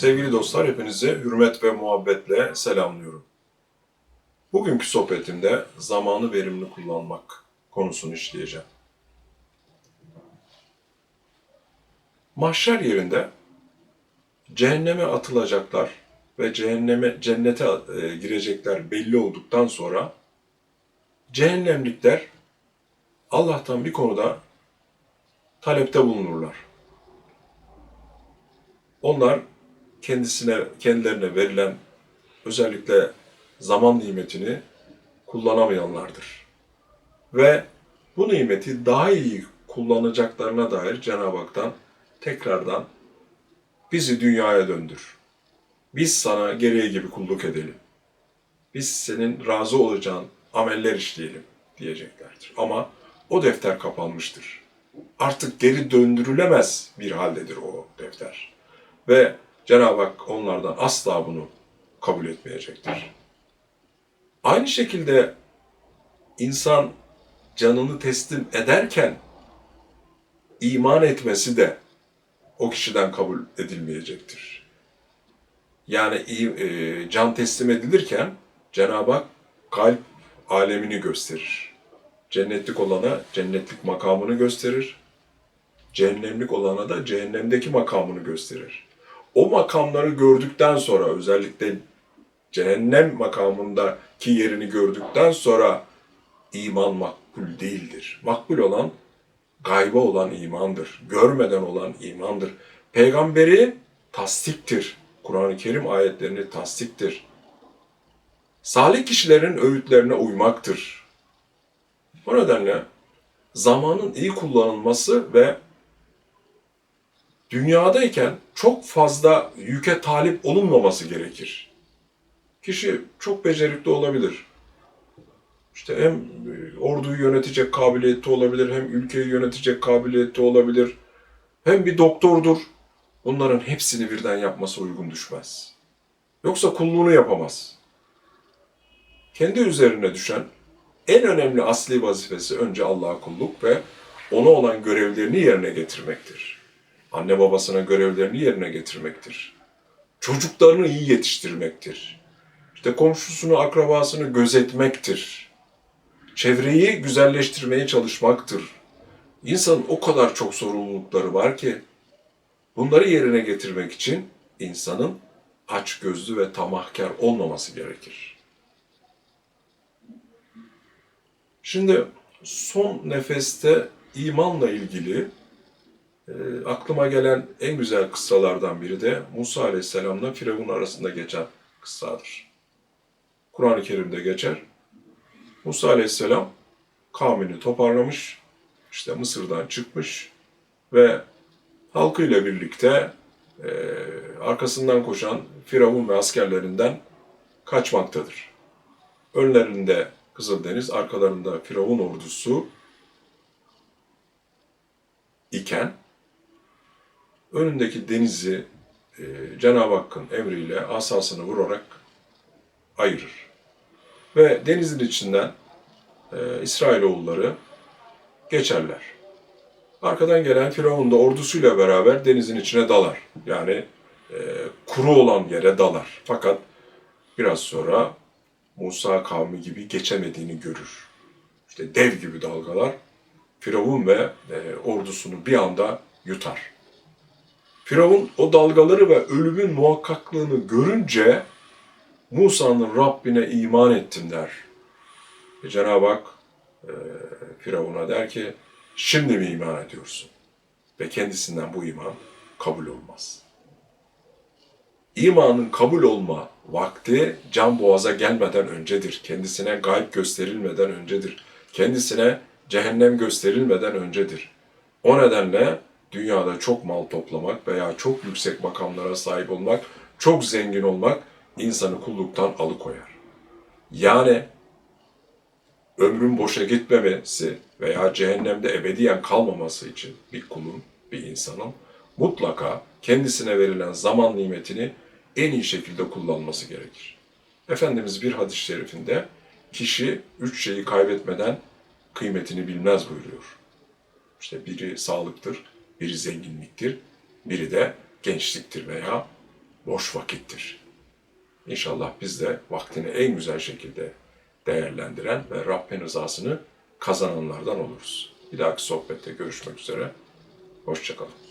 Sevgili dostlar, hepinizi hürmet ve muhabbetle selamlıyorum. Bugünkü sohbetimde zamanı verimli kullanmak konusunu işleyeceğim. Mahşer yerinde cehenneme atılacaklar ve cehenneme cennete e, girecekler belli olduktan sonra cehennemlikler Allah'tan bir konuda talepte bulunurlar. Onlar kendisine kendilerine verilen özellikle zaman nimetini kullanamayanlardır. Ve bu nimeti daha iyi kullanacaklarına dair Cenab-ı Hak'tan tekrardan bizi dünyaya döndür. Biz sana gereği gibi kulluk edelim. Biz senin razı olacağın ameller işleyelim diyeceklerdir. Ama o defter kapanmıştır. Artık geri döndürülemez bir haldedir o defter. Ve Cenab-ı Hak onlardan asla bunu kabul etmeyecektir. Aynı şekilde insan canını teslim ederken iman etmesi de o kişiden kabul edilmeyecektir. Yani e, can teslim edilirken Cenab-ı Hak kalp alemini gösterir. Cennetlik olana cennetlik makamını gösterir. Cehennemlik olana da cehennemdeki makamını gösterir. O makamları gördükten sonra özellikle cehennem makamındaki yerini gördükten sonra iman makbul değildir. Makbul olan gayba olan imandır. Görmeden olan imandır. Peygamberi tasdiktir. Kur'an-ı Kerim ayetlerini tasdiktir. Salih kişilerin öğütlerine uymaktır. O nedenle zamanın iyi kullanılması ve dünyadayken çok fazla yüke talip olunmaması gerekir. Kişi çok becerikli olabilir. İşte hem e, orduyu yönetecek kabiliyeti olabilir, hem ülkeyi yönetecek kabiliyeti olabilir, hem bir doktordur. Bunların hepsini birden yapması uygun düşmez. Yoksa kulluğunu yapamaz. Kendi üzerine düşen en önemli asli vazifesi önce Allah'a kulluk ve ona olan görevlerini yerine getirmektir. Anne babasına görevlerini yerine getirmektir. Çocuklarını iyi yetiştirmektir. İşte komşusunu, akrabasını gözetmektir. Çevreyi güzelleştirmeye çalışmaktır. İnsanın o kadar çok sorumlulukları var ki bunları yerine getirmek için insanın aç gözlü ve tamahkar olmaması gerekir. Şimdi son nefeste imanla ilgili e, aklıma gelen en güzel kıssalardan biri de Musa Aleyhisselam'la Firavun arasında geçen kıssadır. Kur'an-ı Kerim'de geçer. Musa Aleyhisselam kavmini toparlamış, işte Mısır'dan çıkmış ve halkıyla birlikte e, arkasından koşan Firavun ve askerlerinden kaçmaktadır. Önlerinde Kızıldeniz, arkalarında Firavun ordusu iken önündeki denizi e, Cenab-ı Hakk'ın emriyle asasını vurarak ayırır. Ve denizin içinden e, İsrailoğulları geçerler. Arkadan gelen Firavun da ordusuyla beraber denizin içine dalar. Yani e, kuru olan yere dalar. Fakat biraz sonra Musa kavmi gibi geçemediğini görür. İşte dev gibi dalgalar Firavun ve e, ordusunu bir anda yutar. Firavun o dalgaları ve ölümün muhakkaklığını görünce Musa'nın Rabbine iman ettim der. Ve Cenab-ı Hak e, Firavun'a der ki şimdi mi iman ediyorsun? Ve kendisinden bu iman kabul olmaz. İmanın kabul olma vakti can boğaza gelmeden öncedir. Kendisine gayb gösterilmeden öncedir. Kendisine cehennem gösterilmeden öncedir. O nedenle dünyada çok mal toplamak veya çok yüksek makamlara sahip olmak, çok zengin olmak insanı kulluktan alıkoyar. Yani ömrün boşa gitmemesi veya cehennemde ebediyen kalmaması için bir kulun, bir insanın mutlaka kendisine verilen zaman nimetini en iyi şekilde kullanması gerekir. Efendimiz bir hadis-i şerifinde kişi üç şeyi kaybetmeden kıymetini bilmez buyuruyor. İşte biri sağlıktır, biri zenginliktir, biri de gençliktir veya boş vakittir. İnşallah biz de vaktini en güzel şekilde değerlendiren ve Rabbin rızasını kazananlardan oluruz. Bir dahaki sohbette görüşmek üzere. Hoşçakalın.